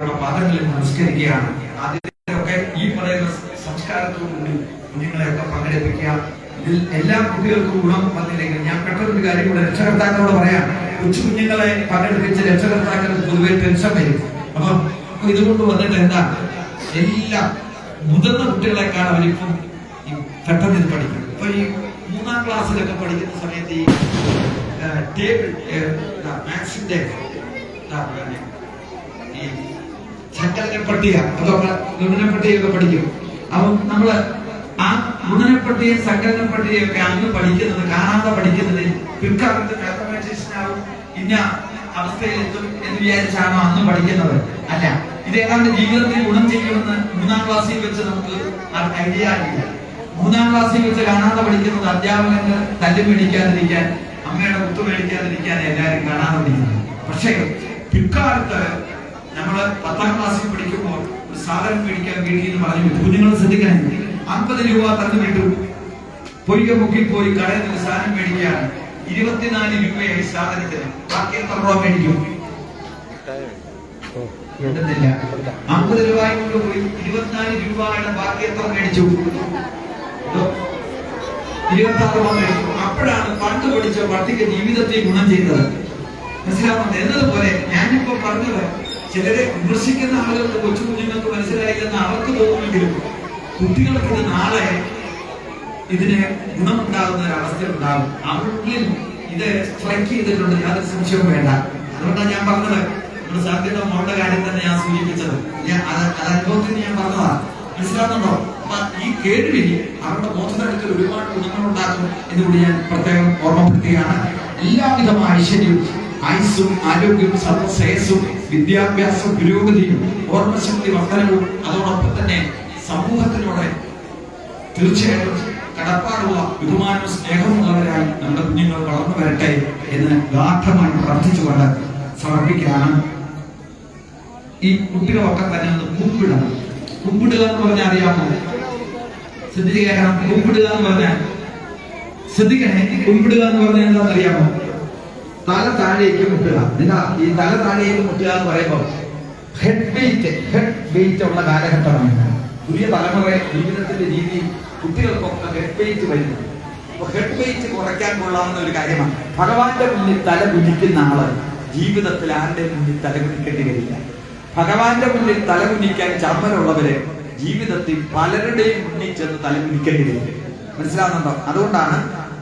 പാദങ്ങളിൽ നമസ്കരിക്കുകയാണ്. ആദ്യത്തെയൊക്കെ ഈ പറയുന്ന സംസ്കാരത്തോടുകൂടി കുഞ്ഞുങ്ങളെയൊക്കെ പങ്കെടുപ്പിക്കുക. ഇതിൽ എല്ലാ കുട്ടികൾക്കും ഗുണം വന്നില്ലെങ്കിൽ ഞാൻ പെട്ടെന്നൊരു കാര്യം കൂടെ രക്ഷകർത്താക്കളോട് പറയാം. കൊച്ചു കുഞ്ഞുങ്ങളെ പങ്കെടുപ്പിച്ച് രക്ഷകർത്താക്കൾ പൊതുവെ ടെൻഷൻ വരും. അപ്പം ഇതുകൊണ്ട് വന്നിട്ട് എന്താ? എല്ലാ മുതിർന്ന കുട്ടികളെക്കാൾ അവരിപ്പം പെട്ടെന്ന് ഇത് പഠിക്കും. ഇപ്പൊ ഈ മൂന്നാം ക്ലാസ്സിലൊക്കെ പഠിക്കുന്ന സമയത്ത് ഈ ടേബിൾ മാത്സിന്റെ ഈ സങ്കലന പട്ടിക അതൊക്കെ വിമന പട്ടികയൊക്കെ പഠിക്കും. അപ്പം നമ്മൾ ആ വിമന പട്ടിക സങ്കലന പട്ടികയൊക്കെ അന്ന് പഠിക്കുന്നത് കാണാതെ പഠിക്കുന്നത് പിൽക്കാലത്ത് മാത്തമാറ്റീഷ്യൻ ആവും ഇന്ന അവസ്ഥയിലെത്തും എന്ന് വിചാരിച്ചാണോ അന്ന് പഠിക്കുന്നത്? അല്ല. ഇത് ഏതാണ്ട് ജീവിതത്തിൽ ഗുണം ചെയ്യുമെന്ന് മൂന്നാം ക്ലാസ്സിൽ വെച്ച് നമുക്ക് ഐഡിയ ഇല്ല മൂന്നാം ക്ലാസ്സിൽ വെച്ച് കാണാതെ പഠിക്കുന്നത് അധ്യാപകന് തല്ല് മേടിക്കാതിരിക്കാൻ അമ്മയുടെ കുത്തു മേടിക്കാതിരിക്കാൻ എല്ലാവരും കാണാതെ പഠിക്കുന്നത്. പക്ഷേ പിൽക്കാലത്ത് നമ്മൾ പത്താം ക്ലാസ്സിൽ പഠിക്കുമ്പോൾ ഒരു സാധനം മേടിക്കാൻ വീട്ടിൽ നിന്ന് പറഞ്ഞു വിട്ടു. കുഞ്ഞുങ്ങൾ ശ്രദ്ധിക്കാൻ അമ്പത് രൂപ തന്നു വിട്ടു. പൊയ്ക മുക്കിൽ പോയി കടയിൽ നിന്ന് സാധനം മേടിക്കാൻ ഇരുപത്തിനാല് രൂപയായി സാധനത്തിന്. ബാക്കി എത്ര രൂപ മേടിക്കും? അമ്പത് രൂപ കൊണ്ട് പോയി ഇരുപത്തിനാല് രൂപയുടെ ബാക്കി എത്ര മേടിച്ചു? ഇരുപത്തി ആറ് രൂപ മേടിച്ചു. അപ്പോഴാണ് പണ്ട് പഠിച്ച പട്ടിക ജീവിതത്തെ ഗുണം ചെയ്തത്. മനസ്സിലാവുന്നത് എന്നതുപോലെ ഞാനിപ്പോ പറഞ്ഞത് ചിലരെ വിമർശിക്കുന്ന ആളുകൾക്ക് കൊച്ചു കുഞ്ഞുങ്ങൾക്ക് മനസ്സിലായില്ലെന്ന് അവർക്ക് തോന്നുമെങ്കിലും കുട്ടികൾക്ക് ഇത് നാളെ ഇതിന് ഗുണമുണ്ടാകുന്ന ഒരു ഉണ്ടാകും. അവരിൽ ഇത് സ്ട്രൈക്ക് ചെയ്തിട്ടുണ്ട്. യാതൊരു സംശയവും വേണ്ട. അതുകൊണ്ടാണ് ഞാൻ പറഞ്ഞത്. നമ്മുടെ സാധ്യത മോളുടെ കാര്യം തന്നെ ഞാൻ സൂചിപ്പിച്ചത്. ഞാൻ അത് അത് അനുഭവത്തിൽ ഞാൻ പറഞ്ഞതാ. മനസ്സിലാകുന്നുണ്ടോ ഈ കേൾവി അവരുടെ ബോധതലത്തിൽ ഒരുപാട് ഗുണങ്ങൾ ഉണ്ടാക്കും എന്നുകൂടി ഞാൻ പ്രത്യേകം ഓർമ്മപ്പെടുത്തുകയാണ്. എല്ലാവിധമായ ഐശ്വര്യവും ആയുസ്സും ആരോഗ്യവും സർവശ്രേയസ്സും വിദ്യാഭ്യാസ പുരോഗതിയും ഓർമ്മശക്തി വർധനവും അതോടൊപ്പം തന്നെ സമൂഹത്തിനോട് തീർച്ചയായിട്ടും കടപ്പാടുള്ള ബഹുമാനവും സ്നേഹമുള്ളവരായി നമ്മുടെ കുഞ്ഞുങ്ങൾ വളർന്നു വരട്ടെ എന്ന് ഗാഠമായി പ്രാർത്ഥിച്ചുകൊണ്ട് സമർപ്പിക്കുകയാണ്. ഈ കുട്ടികളൊക്കെ തന്നെ ഒന്ന് കുമ്പിടണം. കുമ്പിടുക എന്ന് പറഞ്ഞാൽ അറിയാമോ? ശ്രദ്ധിക്കണം കുമ്പിടുക എന്ന് പറഞ്ഞാൽ ശ്രദ്ധിക്കണേ കുമ്പിടുക എന്ന് പറഞ്ഞാൽ എന്താണെന്ന് അറിയാമോ? തല താഴേക്ക് മുട്ടുക. എന്താ ഈ തല താഴേക്ക് മുട്ടുക എന്ന് പറയുമ്പോൾ ഹെഡ് വെയിറ്റ് ഹെഡ് വെയിറ്റ് ഉള്ള കാലഘട്ടമാണ് പുതിയ തലമുറ ജീവിതത്തിന്റെ രീതി കുട്ടികൾക്കൊക്കെ ഹെഡ് വെയിറ്റ് വരുന്നു. അപ്പൊ ഹെഡ് വെയിറ്റ് കുറയ്ക്കാൻ കൊള്ളാവുന്ന ഒരു കാര്യമാണ്. ഭഗവാന്റെ മുന്നിൽ തല കുനിക്കുന്ന ആൾ ജീവിതത്തിൽ ആരുടെ മുന്നിൽ തല കുനിക്കേണ്ടി വരില്ല. ഭഗവാന്റെ മുന്നിൽ തല കുനിക്കാൻ ചമ്മലുള്ളവര് ജീവിതത്തിൽ പലരുടെയും മുന്നിൽ ചെന്ന് തല കുനിക്കേണ്ടി വരില്ല. മനസ്സിലാവുന്നുണ്ടോ? അതുകൊണ്ടാണ്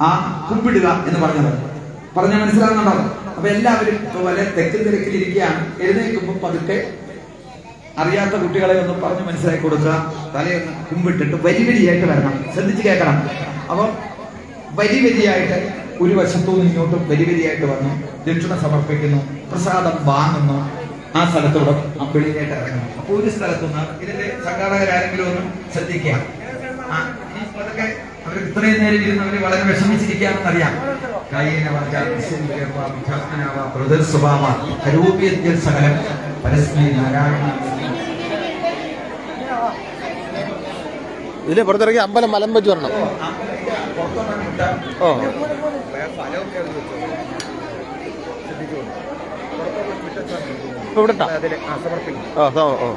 ആ കുമ്പിടുക എന്ന് പറഞ്ഞത്. പറഞ്ഞ മനസ്സിലാകുന്നുണ്ടോ അപ്പൊ എല്ലാവരും വല്ല തെക്കും തിരക്കിലിരിക്കുകയാണ് എഴുന്നേൽക്കുമ്പോൾ പതുക്കെ അറിയാത്ത കുട്ടികളെ ഒന്ന് പറഞ്ഞ് മനസ്സിലാക്കി കൊടുക്കുക. തലയൊന്ന് കുമ്പിട്ടിട്ട് വരി വരിയായിട്ട് വരണം. ശ്രദ്ധിച്ച് കേൾക്കണം. അപ്പം വരി വരിയായിട്ട് ഒരു വശത്തു നിന്ന് ഇങ്ങോട്ടും വരി വരിയായിട്ട് വന്നു. ദക്ഷിണ സമർപ്പിക്കുന്നു. പ്രസാദം വാങ്ങുന്നു. ആ സ്ഥലത്തൂടെ അമ്പിളിയായിട്ട് ഇറങ്ങുന്നു. അപ്പൊ ഒരു സ്ഥലത്തുനിന്ന് ഇതിന്റെ സംഘാടകരാരെങ്കിലും ഒന്ന് ശ്രദ്ധിക്കുക. അവർ ഇത്രയും നേരം ഇരുന്നവര് വളരെ കരൂപ്യത്തിൽ സകലം പരസ്മൈ നാരായണ. ഇതിലെ പുറത്തിറങ്ങി അമ്പലം മലം വെച്ച് വരണം. ഓ ഇപ്പൊ ഓ. ഓ.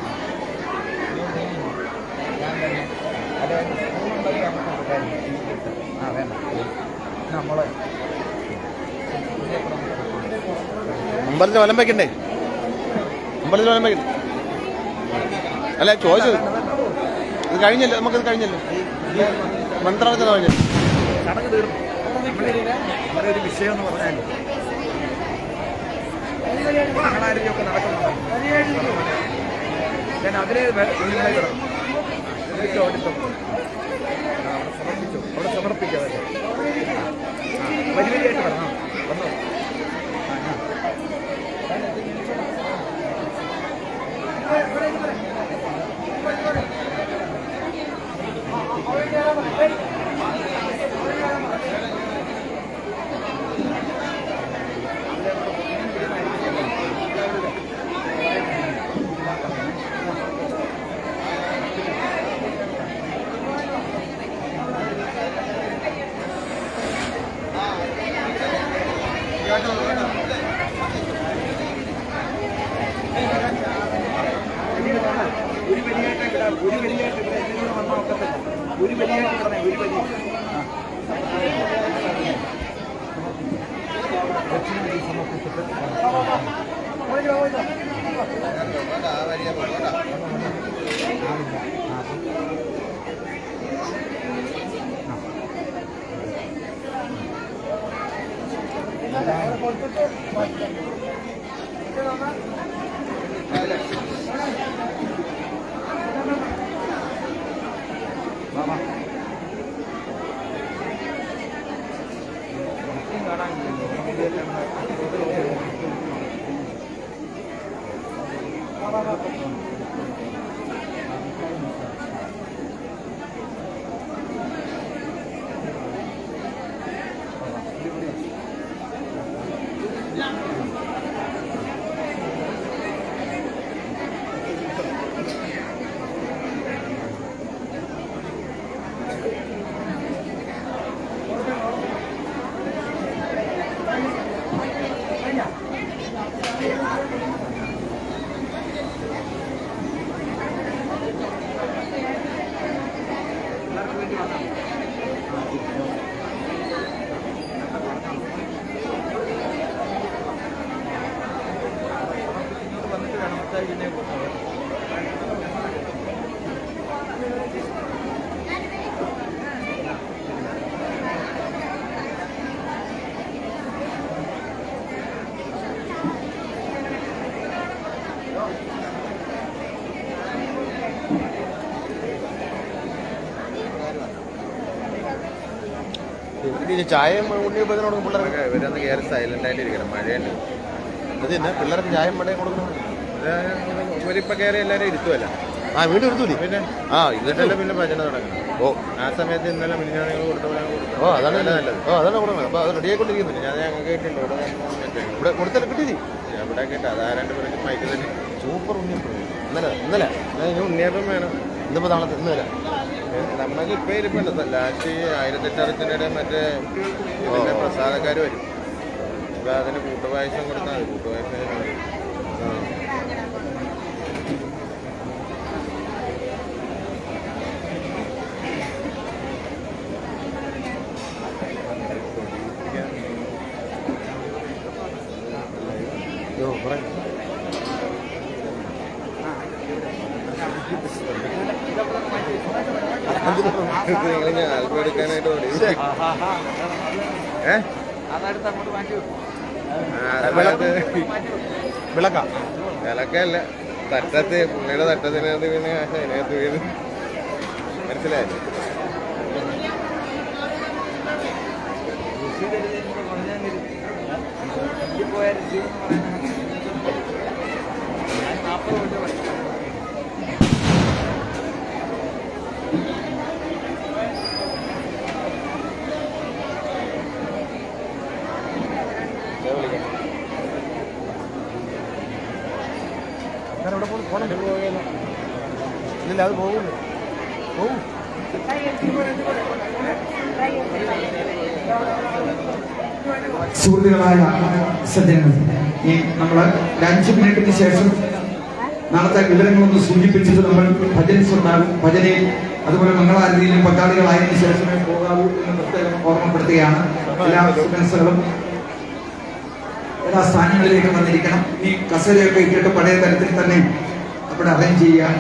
ആ നമ്മളെ അമ്പലത്തിൽ വലം വെക്കണ്ടേ അമ്പലത്തിൽ വലം വെക്കണ്ടേ അല്ല ചോദിച്ചത് ഇത് കഴിഞ്ഞല്ലോ നമുക്കിത് കഴിഞ്ഞല്ലോ മന്ത്രാലയത്തിൽ കഴിഞ്ഞല്ലോ ചടങ്ങ് തീർന്നു ഒരു വിഷയം എന്ന് പറഞ്ഞാൽ നടക്കുന്നുണ്ട് ഞാൻ അതിലേ കിടന്നു ഇതിലേക്ക് ഓടിത്തം അവിടെ സമർപ്പിച്ചു അവിടെ സമർപ്പിക്കുക അതൊക്കെ വരി വരിയായിട്ട് വരണം വന്നോ ആ വലിയായിട്ട് കിടന്നേ ഒരു വലിയ ആ ദക്ഷിണാദി സമർപ്പിച്ചിട്ട് പോയിക്കോ, പോയിക്കോ. ആളില്ല. ആ, ഇവർക്ക് ചായയും ഉണ്ണിയപ്പത്തിനോട് പിള്ളേർക്ക് ഇവരൊന്ന് കയറി സൈലന്റ് ആയിട്ട് ഇരിക്കണം. മഴയുണ്ട് അത് തന്നെ പിള്ളേർക്ക് ചായം മഴയും കൊടുക്കണം. ഇവരിപ്പോ കയറി എല്ലാവരും ഇരുത്തുമല്ല ആ വീണ്ടും ഇരുത്തൂലേ? പിന്നെ? ആ ഇതിട്ടല്ല പിന്നെ ഭജന തുടങ്ങണം ഓ ആ സമയത്ത് ഇന്നലെ മിനിഞ്ഞാണെങ്കിൽ കൊടുത്തവരാണ് കൊടുത്തത് ഓ അതാണ് നല്ലത്. ഓ അതാണ് കൊടുക്കുന്നത്. അപ്പൊ അത് റെഡി ആയിക്കൊണ്ടിരിക്കുന്നില്ല ഞാൻ ഞങ്ങൾക്ക് കിട്ടിയിട്ടുണ്ട്. ഇവിടെ കൊടുത്തല്ലേ കിട്ടിയില്ലേ? ഇവിടെ കേട്ടോ. അതാ രണ്ട് പേർക്ക് മൈക്ക് തന്നെ. സൂപ്പർ ഉണ്ണിയപ്പം. ഇന്നലെ ഇന്നലെ. ഇന്നലെ ഉണ്ണിയപ്പം വേണം. ഇന്നിപ്പോ നാളെ ഇന്നലെ നമുക്ക് ഇപ്പൊ ഇരിപ്പുണ്ട്. ലാസ്റ്റ് ആയിരത്തെട്ടറച്ചിനിടെ മറ്റേ പ്രസാദക്കാർ വരും. ഇപ്പൊ അതിന് കൂട്ടുപായസം കൊടുത്താൽ മതി. കൂട്ടുപായസം ആ. യോ, പറയാം. നിങ്ങളിങ്ങനെ ആൽബം വിളക്കല്ല തട്ടത്ത് പുള്ളിയുടെ തട്ടത്തിനകത്ത് പിന്നെ അതിനകത്ത് വീണ് മനസ്സിലായില്ലേ പോയ ഋഷി എന്ന് പറയുന്നത് ഞാൻ നാൽപ്പത് കൊല്ലം പഠിച്ചു ഞാൻ അവിടെ പോകണം പോകണം ഇല്ല അത് പോകും സുഹൃത്തുക്കളായ ഈ നമ്മൾ അഞ്ച് മിനിറ്റിന് ശേഷം നടത്താൻ വിവരങ്ങളൊന്ന് സൂചിപ്പിച്ചിട്ട് നമ്മൾ ഭജൻസ് ഉണ്ടാകും ഭജനയിൽ അതുപോലെ മംഗളാരതിയിലും പങ്കാളികളായതിനു ശേഷമേ പോകാവൂ എന്ന് പ്രത്യേകം ഓർമ്മപ്പെടുത്തുകയാണ് എല്ലാ സ്റ്റുഡൻസുകളും എല്ലാ സ്ഥാനങ്ങളിലേക്കും വന്നിരിക്കണം. ഈ കസേരയൊക്കെ ഇട്ടിട്ട് പഴയ തരത്തിൽ തന്നെ അവിടെ അറേഞ്ച് ചെയ്യാൻ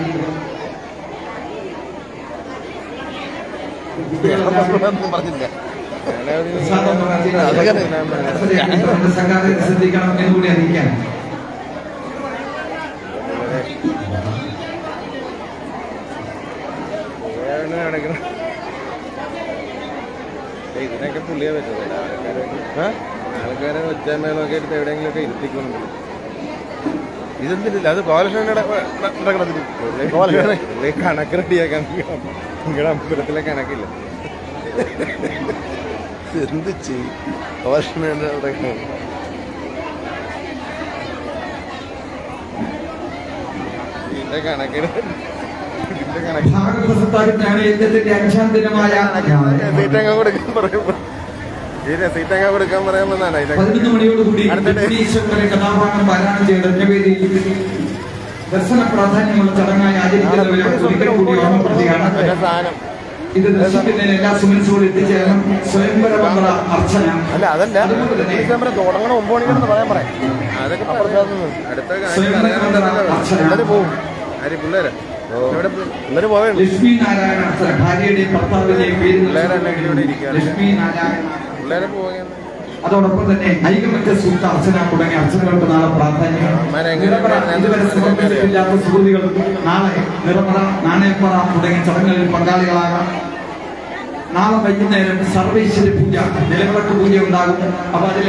പറഞ്ഞില്ല. ശ്രദ്ധിക്കണം ഇതിനൊക്കെ പുള്ളിയെ പറ്റുന്നത്. ആൾക്കാരെ ആൾക്കാരെ ഒച്ചമേളൊക്കെ എടുത്ത് എവിടെയെങ്കിലും ഒക്കെ ഇരുത്തിക്കുന്നുണ്ട് ഇതെന്തില്ല അത് കോലക്ഷണ കണക്ക് റെഡിയാക്കാൻ നിങ്ങളുടെ അമ്പലത്തിലെ കണക്കില്ല? എന്ത് ചെയ്യും? ഇതിന്റെ കണക്കിന് സീറ്റങ്ങ കൊടുക്കാൻ പറയുമ്പോ ഈ സീറ്റങ്ങ കൊടുക്കാൻ പറയാമെന്നാണ് അടുത്തിടെ. കഥാപാത്രം പാരായണം ചെയ്ത ദർശന പ്രാധാന്യമുള്ള ചടങ്ങായി ആചരിക്കുന്നവരെ ഒരിക്കൽ കൂടി ഓർമ്മപ്പെടുത്തുകയാണ് മറ്റേ സാധനം. ഇത് ദർശിക്കുന്നതിന് എല്ലാ സുമനസുകളും എത്തിച്ചേരണം. സ്വയംവര മംഗള അർച്ചന. അല്ല അതല്ല. ഡിസംബർ തുടങ്ങണം ഒമ്പത് മണിക്കാണെന്ന് പറയാൻ പറയാം. സ്വയംവര അർച്ചന. പോകും പിള്ളേര്? ലക്ഷ്മി നാരായണ അർച്ചന. ഭാര്യയുടെയും ഭർത്താവിന്റെയും പേര്. ലക്ഷ്മി നാരായണ പിള്ളേരെ പോവുകയാണ്. അതോടൊപ്പം തന്നെ ഐകമത്യ സൂക്ത അർച്ചന തുടങ്ങിയ അർച്ചനകൾക്ക് നാളെ പ്രാധാന്യം നിറപറ ഇതുവരെ സുഹൃത്തുക്കൾ നാളെ നിറപറ നാണയപ്പറ തുടങ്ങിയ ചടങ്ങുകളിൽ പങ്കാളികളാകാം. നാളെ വൈകുന്നേരം സർവേശ്വരി പൂജ നിലവിളക്ക് പൂജ ഉണ്ടാകും. അപ്പൊ അതിൽ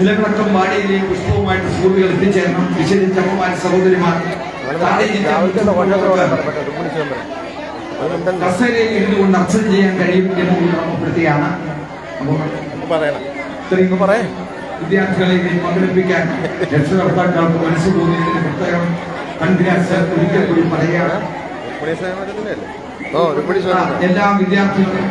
നിലവിളക്കം വാടിയിലെയും പുഷ്പവുമായിട്ട് സുഹൃത്തുകൾ എത്തിച്ചേരണം. വിശേഷിച്ച അമ്മമാർ സഹോദരിമാർ കസേരയിൽ ഇരുന്നുകൊണ്ട് അർച്ചന ചെയ്യാൻ കഴിയും എന്ന് ഓർമ്മപ്പെടുത്തിയാണ് അപ്പോൾ പറയണം. ഇത്രയും പറയേ. വിദ്യാർത്ഥികളെ ഇതിൽ പങ്കെടുപ്പിക്കാൻ രക്ഷകർത്താക്കൾക്ക് മനസ്സ് തോന്നിയതിന് കൺഗ്രാസ് ഒരിക്കൽ കൂടി പറയുകയാണ്. ഒരു എല്ലാ വിദ്യാർത്ഥികളും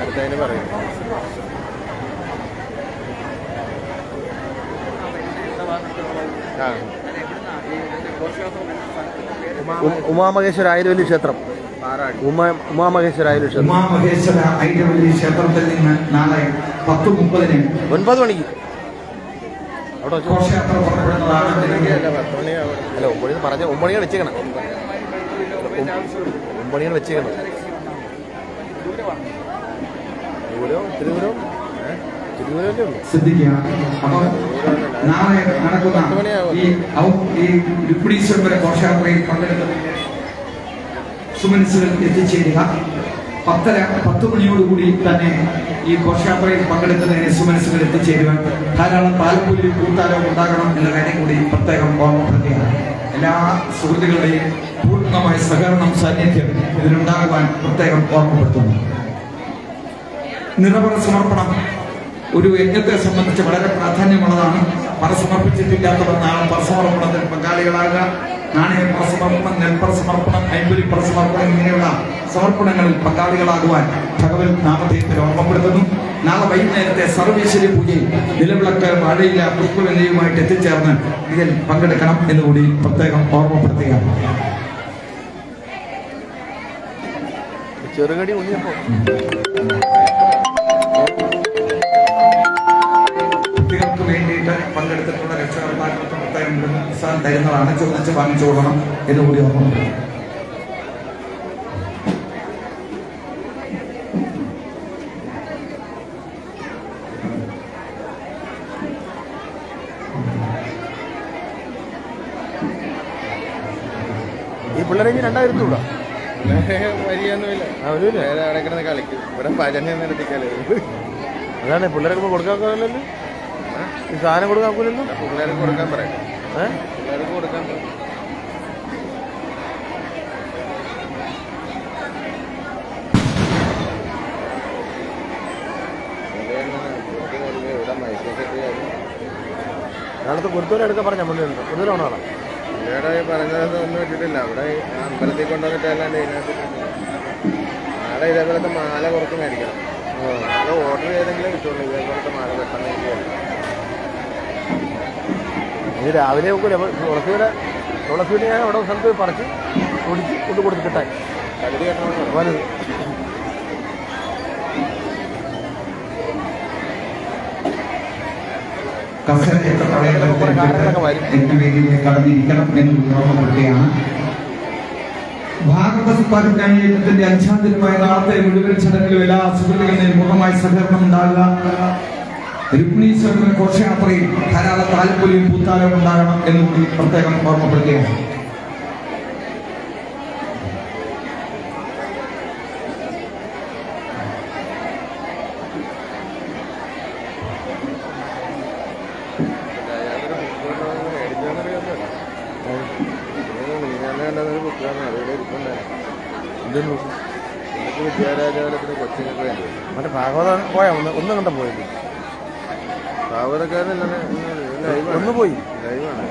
അടുത്തതിന് പറയും ആ ഉമാമഹേശ്വര ആയുർവേദി ക്ഷേത്രം. ഉമാമഹേശ്വര ആയുർവേദി ക്ഷേത്രം. ഉമാമഹേശ്വര ആയുർവേദി ക്ഷേത്രത്തിൽ നിന്ന് നാളെ പത്ത് മുപ്പതിന് ഒൻപത് മണിക്ക്. അവിടെ അല്ല ഒമ്പണി പറഞ്ഞ ഒമ്പണിയാണ് വെച്ചേക്കണം ഒമ്പണിയാണ് വെച്ചേക്കണം ദൂരം. ഇത്തിരി ദൂരം ഏ? ഇത്തിരി ദൂരമല്ലേ ഉള്ളൂ ശ്രദ്ധിക്കുക. അപ്പോൾ നാളെ നടക്കുന്ന ഈ ഈ രുക്മിണീശ്വരപുര ഘോഷയാത്രയിൽ പങ്കെടുക്കുന്നതിന് സുമനസുകൾ എത്തിച്ചേരുക. പത്തര പത്ത് മണിയോടുകൂടി തന്നെ ഈ ഘോഷയാത്രയിൽ പങ്കെടുക്കുന്നതിന് സുമനസുകൾ എത്തിച്ചേരുക ധാരാളം താലപ്പൊലി കൂത്താലം ഉണ്ടാകണം എന്ന കാര്യം കൂടി പ്രത്യേകം ഓർമ്മപ്പെടുത്തുക എല്ലാ സുഹൃത്തുക്കളുടെയും പൂർണമായ സഹകരണം സാന്നിധ്യം ഇതിനുണ്ടാകുവാൻ പ്രത്യേകം ഓർമ്മപ്പെടുത്തുന്നു. നിറപറ സമർപ്പണം. ഒരു യജ്ഞത്തെ സംബന്ധിച്ച് വളരെ പ്രാധാന്യമുള്ളതാണ്. പറ സമർപ്പിച്ചിട്ടില്ലാത്തവർ നാളെ പറ സമർപ്പണത്തിൽ പങ്കാളികളാകുക. നാണയ പറ സമർപ്പണം നെൽപ്പറ സമർപ്പണം ഐമ്പരി പറ ഇങ്ങനെയുള്ള സമർപ്പണങ്ങളിൽ പങ്കാളികളാകുവാൻ ഭഗവൻ നാമധേയത്തിൽ ഓർമ്മപ്പെടുത്തുന്നു നാളെ വൈകുന്നേരത്തെ സർവേശ്വരി പൂജയിൽ നിലവിളക്ക് വാഴയില പുഷ്പവിലയുമായിട്ട് എത്തിച്ചേർന്ന് ഇതിൽ പങ്കെടുക്കണം എന്നുകൂടി പ്രത്യേകം ഓർമ്മപ്പെടുത്തുക. ചെറുകടി ഉണ്ണിയപ്പോ പുസ്തകം തരുന്നതാണ്. അണച്ചൊന്നിച്ച് വാങ്ങിച്ചു എന്ന് കൂടി ഓർമ്മ ഈ പിള്ളേരെ ഇനി രണ്ടായിരത്തി കൂടാ വരികയൊന്നുമില്ല ആ അവിടെ കിടന്ന് കളിക്കും. ഇവിടെ ഭജന നടത്തിക്കാലേ അതാണ് പിള്ളേർക്ക് കൊടുക്കാൻ ഈ സാധനം കൊടുക്കാക്കില്ലല്ലോ പിള്ളേർക്ക് കൊടുക്കാൻ പറയാം ഏഹ് കൊടുക്കാൻ അടുത്ത് എടുക്കാൻ പറഞ്ഞ മുന്നിലുണ്ട് കൊടുത്തൂരാണോ ഇവിടെ പറഞ്ഞത് ഒന്നും ഇട്ടിട്ടില്ല. അവിടെ അമ്പലത്തിൽ കൊണ്ടുവന്നിട്ടല്ലാണ്ട് ഇതിനകത്ത് നാളെ ഇതേപോലത്തെ മാല കുറച്ച് മേടിക്കണം. മാല ഓർഡർ ചെയ്തെങ്കിലേ കിട്ടുള്ളൂ. ഇതേപോലത്തെ മാല പെട്ടെന്ന് എനിക്ക് ഇനി രാവിലെ നോക്കൂല തുളസിയുടെ തുളസിയുടെ ഞാൻ അവിടെ സ്ഥലത്ത് പറിച്ച് ഒടിച്ച് കൊണ്ട് കൊടുത്ത് കിട്ടാൻ വലുത്. കടന്നിരിക്കണം എന്ന് സമ്പാദിക്കാനുള്ള അഞ്ചാം ദിനമായ നാളത്തെ മുഴുവൻ ചടങ്ങിലും എല്ലാ സുഹൃത്തുക്കളുടെയും പൂർണമായി സഹകരണം ഉണ്ടാകുക. രുക്മിണീശ്വരൻ ഘോഷയാത്രയിൽ ധാരാളം താൽപ്പൊലിയും പൂത്താലവും ഉണ്ടാകണം എന്ന് കൂടി പ്രത്യേകം ഓർമ്മപ്പെടുത്തുകയാണ്. ഭാഗവതം പോയാ ഒന്ന് ഒന്നും കണ്ട ഒന്ന് പോയി ലൈവാണ്.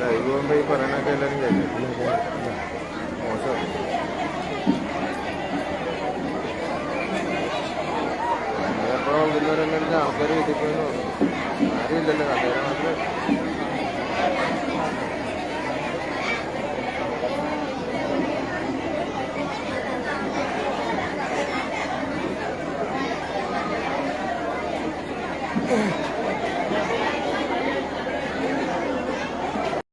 ലൈവ് പോകുമ്പോൾ ഈ പറയണൊക്കെ എല്ലാവരും കേൾക്കും. മോശം. അപ്പോൾ ഇന്നൊരെണ്ണം ആൾക്കാർ വീട്ടിൽ പോയെന്ന് പറഞ്ഞു. ആരും ഇല്ലല്ലോ കസേര മാത്രമേ.